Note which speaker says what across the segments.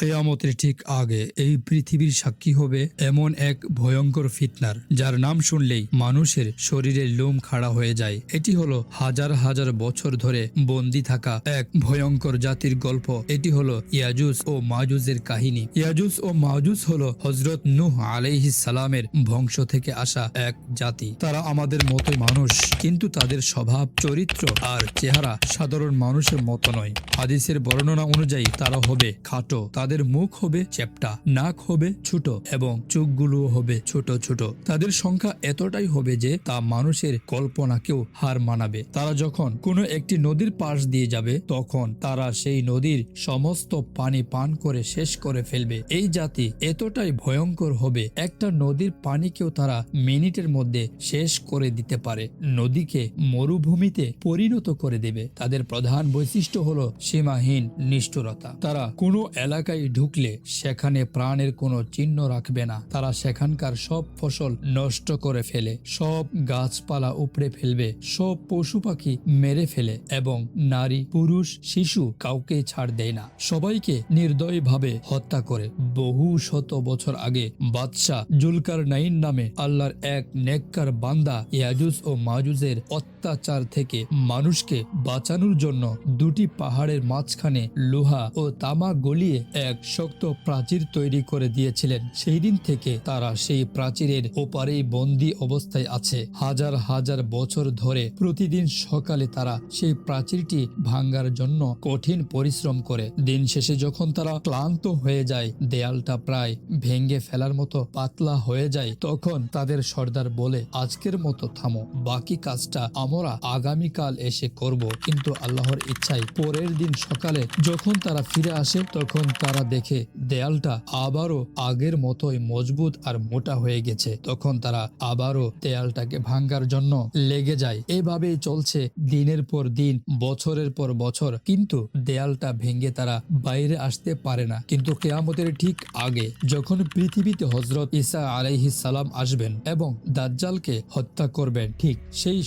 Speaker 1: কেয়ামতের ঠিক আগে এই পৃথিবীর সাক্ষী হবে এমন এক ভয়ঙ্কর ফিতনার, যার নাম শুনলেই মানুষের শরীরের লোম খাড়া হয়ে যায়। এটি হলো হাজার হাজার বছর ধরে বন্দি থাকা এক ভয়ঙ্কর জাতির গল্প। এটি হলো ইয়াজুস ও মাজুজের কাহিনী। ইয়াজুস ও মাজুস হলো হজরত নূহ আলাইহিস সালামের বংশ থেকে আসা এক জাতি। তারা আমাদের মতো মানুষ, কিন্তু তাদের স্বভাব, চরিত্র আর চেহারা সাধারণ মানুষের মতো নয়। হাদিসের বর্ণনা অনুযায়ী তারা হবে খাটো। তাদের মুখ হবে চেপটা নাক হবে ছোট এবং চোখগুলো হবে ছোট ছোট। তাদের সংখ্যা এতটাই হবে যে তা মানুষের কল্পনাকেও হার মানাবে। তারা যখন কোনো একটি নদীর পাশ দিয়ে যাবে, তখন তারা সেই নদীর সমস্ত পানি পান করে শেষ করে ফেলবে। এই জাতি এতটাই ভয়ঙ্কর হবে, একটা নদীর পানিকেও তারা মিনিটের মধ্যে শেষ করে দিতে পারে। নদীকে মরুভূমিতে পরিণত করে দেবে। তাদের প্রধান বৈশিষ্ট্য হলো সীমাহীন নিষ্ঠুরতা। তারা কোনো এলাকায় ঢুকলে সেখানে প্রাণের কোনো চিহ্ন রাখবে না। তারা সেখানকার সব ফসল নষ্ট করে ফেলে, সব গাছপালা উপড়ে ফেলবে, সব পশু পাখি মেরে ফেলে এবং নারী, পুরুষ, শিশু কাউকে ছাড় দেয় না। সবাইকে নির্দয়ভাবে হত্যা করে। বহু শত বছর আগে বাদশাহ জুলকার নাইন নামে আল্লাহর এক নেককার বান্দা ইয়াজুজ ও মাজুজের অত্যাচার থেকে মানুষকে বাঁচানোর জন্য দুটি পাহাড়ের মাঝখানে লোহা ও তামা গলিয়ে এক শক্ত প্রাচীর তৈরি করে দিয়েছিলেন। সেই দিন থেকে তারা সেই প্রাচীরের ওপারেই বন্দি অবস্থায় আছে। হাজার হাজার বছর ধরে প্রতিদিন সকালে তারা সেই প্রাচীরটি ভাঙ্গার জন্য কঠিন পরিশ্রম করে। দিন শেষে যখন তারা ক্লান্ত হয়ে যায়, দেয়ালটা প্রায় ভেঙে ফেলার মতো পাতলা হয়ে যায়, তখন তাদের সর্দার বলে, আজকের মতো থামো, বাকি কাজটা আমরা আগামীকাল এসে করব। কিন্তু আল্লাহর ইচ্ছায় পরের দিন সকালে যখন তারা ফিরে আসে, তখন তারা দেখে দেয়ালটা আবারও আগের মতোই মজবুত আর মোটা হয়ে গেছে। তখন তারা আবারও দেয়ালটাকে ভাঙ্গার জন্য লেগে যায়। এভাবেই চলছে দিনের পর দিন, বছরের পর বছর। কিন্তু দেয়ালটা ভেঙে তারা বাইরে আসতে পারে না। কিন্তু কেয়ামতের ঠিক আগে যখন পৃথিবীতে হজরত ইসা আলাইহিস সালাম আসবেন এবং দাজ্জালকে হত্যা করবেন, ঠিক সেই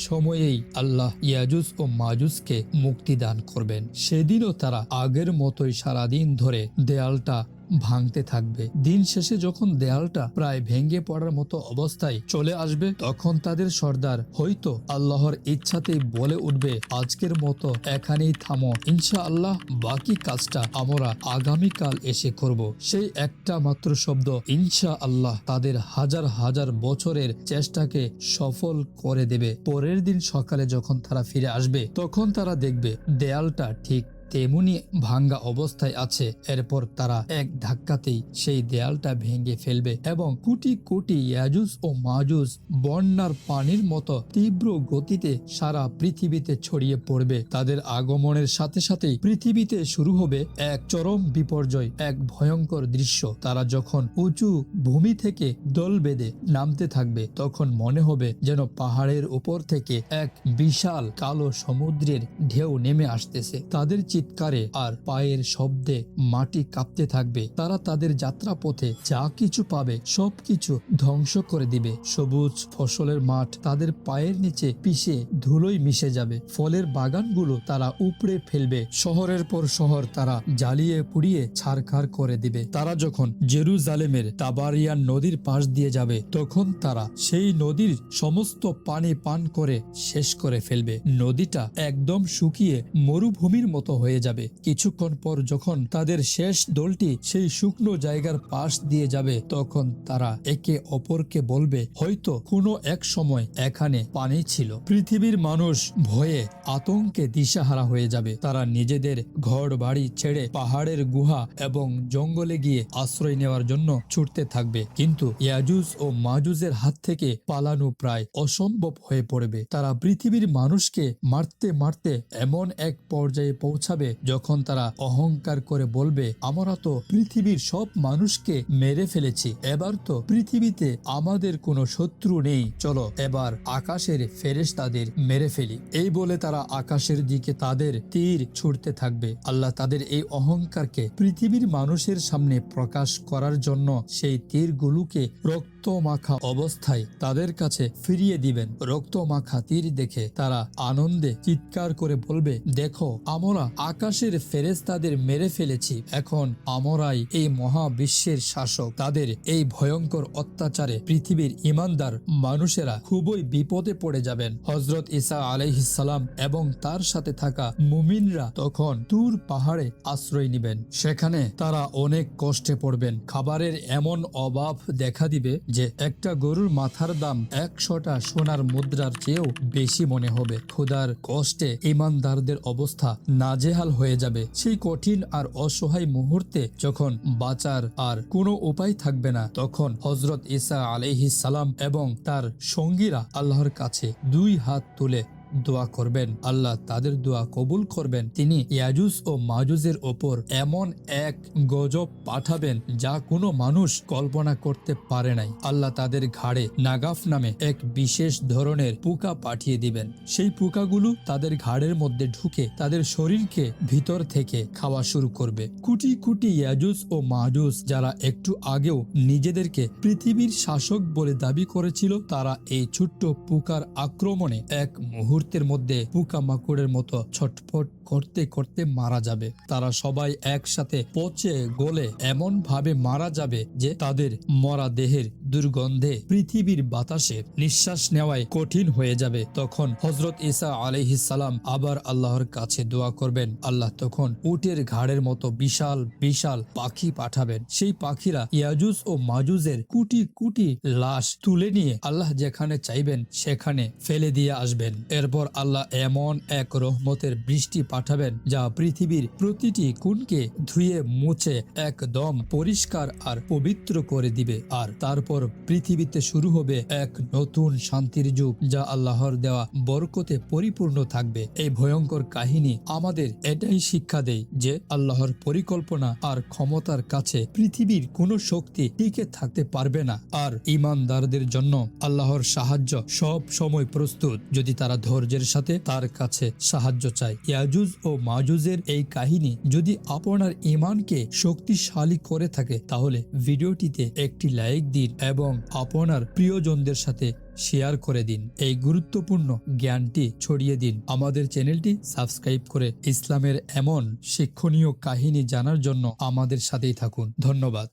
Speaker 1: সময়েই আল্লাহ ইয়াজুজ ও মাজুজকে মুক্তি দান করবেন। সেদিনও তারা আগের মতোই সারাদিন ধরে দেয়ালটা ভাঙতে থাকবে। দিন শেষে যখন দেয়ালটা প্রায় ভেঙে পড়ার মতো অবস্থায় চলে আসবে, তখন তাদের সর্দার হয়তো আল্লাহর ইচ্ছাতেই বলে উঠবে, আজকের মতো এখানেই থামো। ইনশা আল্লাহ বাকি কাজটা আমরা আগামীকাল এসে করব। সেই একটা মাত্র শব্দ ইনশা আল্লাহ তাদের হাজার হাজার বছরের চেষ্টাকে সফল করে দেবে। পরের দিন সকালে যখন তারা ফিরে আসবে, তখন তারা দেখবে দেয়ালটা ঠিক তেমনি ভাঙ্গা অবস্থায় আছে। এরপর তারা এক ধাক্কাতেই সেই দেয়ালটা ভেঙে ফেলবে এবং কোটি কোটি ইয়াজুস ও মাজুস বন্যার পানির মতো তীব্র গতিতে সারা পৃথিবীতে ছড়িয়ে পড়বে। তাদের আগমনের সাথে সাথেই পৃথিবীতে শুরু হবে এক চরম বিপর্যয়, এক ভয়ঙ্কর দৃশ্য। তারা যখন উঁচু ভূমি থেকে দল বেঁধে নামতে থাকবে, তখন মনে হবে যেন পাহাড়ের উপর থেকে এক বিশাল কালো সমুদ্রের ঢেউ নেমে আসতেছে। তাদের চিৎকারে আর পায়ের শব্দে মাটি কাঁপতে থাকবে। তারা তাদের যাত্রা পথে যা কিছু পাবে, সবকিছু ধ্বংস করে দিবে। সবুজ ফসলের মাঠ তাদের পায়ের নিচে পিষে ধুলোই মিশে যাবে। ফলের বাগানগুলো তারা উপড়ে ফেলবে। শহরের পর শহর তারা জ্বালিয়ে পুড়িয়ে ছারখার করে দিবে। তারা যখন জেরুজালেমের তাবারিয়ান নদীর পাশ দিয়ে যাবে, তখন তারা সেই নদীর সমস্ত পানি পান করে শেষ করে ফেলবে। নদীটা একদম শুকিয়ে মরুভূমির মতো হয়ে যাবে। কিছুক্ষণ পর যখন তাদের শেষ দলটি সেই শুকনো জায়গার পাশ দিয়ে যাবে, তখন তারা একে অপরকে বলবে, হয়তো কোনো এক সময় এখানে পানি ছিল। পৃথিবীর মানুষ ভয়ে আতঙ্কে দিশাহারা হয়ে যাবে। তারা নিজেদের ঘর বাড়ি ছেড়ে পাহাড়ের গুহা এবং জঙ্গলে গিয়ে আশ্রয় নেওয়ার জন্য ছুটতে থাকবে। কিন্তু ইয়াজুজ ও মাজুজের হাত থেকে পালানো প্রায় অসম্ভব হয়ে পড়বে। তারা পৃথিবীর মানুষকে মারতে মারতে এমন এক পর্যায়ে পৌঁছাবে যখন তারা অহংকার করে বলবে, আমরা তো পৃথিবীর সব মানুষকে মেরে ফেলেছি, এবার তো পৃথিবীতে আমাদের কোনো শত্রু নেই। চলো, এবার আকাশের ফেরেশ তাদের মেরে ফেলি। এই বলে তারা আকাশের দিকে তাদের তীর ছুটতে থাকবে। আল্লাহ তাদের এই অহংকারকে পৃথিবীর মানুষের সামনে প্রকাশ করার জন্য সেই তীরগুলোকে রক্ত মাখা অবস্থায় তাদের কাছে ফিরিয়ে দিবেন। রক্ত মাখা তীর দেখে তারা আনন্দে চিৎকার করে বলবে, দেখো, আমরা আকাশের ফেরেস্তাদের মেরে ফেলেছি। এখন আমরাই এই মহাবিশ্বের শাসক। তাদের এই ভয়ঙ্কর অত্যাচারে পৃথিবীর ইমানদার মানুষেরা খুবই বিপদে পড়ে যাবেন। হজরত ইসা আলাইহিসালাম এবং তার সাথে থাকা মুমিনরা তখন দূর পাহাড়ে আশ্রয় নেবেন। সেখানে তারা অনেক কষ্টে পড়বেন। খাবারের এমন অভাব দেখা দিবে যে একটা গরুর মাথার দাম একশোটা সোনার মুদ্রার চেয়েও বেশি মনে হবে। ক্ষুধার কষ্টে ইমানদারদের অবস্থা নাজেহাল হয়ে যাবে। সেই কঠিন আর অসহায় মুহূর্তে যখন বাঁচার আর কোনো উপায় থাকবে না, তখন হজরত ইসা আলাইহিস সালাম এবং তার সঙ্গীরা আল্লাহর কাছে দুই হাত তুলে দোয়া করবেন। আল্লাহ তাদের দোয়া কবুল করবেন। তিনি ইয়াজুস ও মাজুজের ওপর এমন এক গজব পাঠাবেন যা কোনো মানুষ কল্পনা করতে পারে নাই। আল্লাহ তাদের ঘাড়ে নাগাফ নামে এক বিশেষ ধরনের পোকা পাঠিয়ে দিবেন। সেই পোকাগুলো তাদের ঘাড়ের মধ্যে ঢুকে তাদের শরীরকে ভিতর থেকে খাওয়া শুরু করবে। কুটি কুটি ইয়াজুস ও মাজুস যারা একটু আগেও নিজেদেরকে পৃথিবীর শাসক বলে দাবি করেছিল, তারা এই ছোট্ট পোকার আক্রমণে এক মুহূর্তের মধ্যে পোকা মাকড়ের মতো ছটফট করতে করতে মারা যাবে। তারা সবাই একসাথে পচে গলে এমন ভাবে মারা যাবে যে তাদের মরা দেহের দুর্গন্ধে পৃথিবীর বাতাসে নিঃশ্বাস নেওয়ায় কঠিন হয়ে যাবে, তখন হজরত ইসা আলাইহিসালাম আবার আল্লাহর কাছে দোয়া করবেন। আল্লাহ তখন উটের ঘাড়ের মতো বিশাল বিশাল পাখি পাঠাবেন। সেই পাখিরা ইয়াজুজ ও মাজুজের কুটি কুটি লাশ তুলে নিয়ে আল্লাহ যেখানে চাইবেন সেখানে ফেলে দিয়ে আসবেন। এরপর আল্লাহ এমন এক রহমতের বৃষ্টি পাঠাবেন, যা পৃথিবীর প্রতিটি কোণকে ধুয়ে মুছে একদম পরিষ্কার আর পবিত্র করে দিবে। আর তারপর পৃথিবীতে শুরু হবে এক নতুন শান্তির যুগ, যা আল্লাহর দেওয়া বরকতে পরিপূর্ণ থাকবে। এই ভয়ঙ্কর কাহিনী আমাদের এটাই শিক্ষা দেয় যে আল্লাহর পরিকল্পনা আর ক্ষমতার কাছে পৃথিবীর কোনো শক্তি টিকে থাকতে পারবে না। আর ইমানদারদের জন্য আল্লাহর সাহায্য সব সময় প্রস্তুত। যদি তারা ধৈর্যের সাথে তার কাছে সাহায্য চায়। ইয়াজুজ ও মাজুজের এই কাহিনী যদি আপনার ইমানকে শক্তিশালী করে থাকে, তাহলে ভিডিওটিতে একটি লাইক দিন এবং আপনার প্রিয়জনদের সাথে শেয়ার করে দিন। এই গুরুত্বপূর্ণ জ্ঞানটি ছড়িয়ে দিন। আমাদের চ্যানেলটি সাবস্ক্রাইব করে ইসলামের এমন শিক্ষণীয় কাহিনী জানার জন্য আমাদের সাথেই থাকুন। ধন্যবাদ।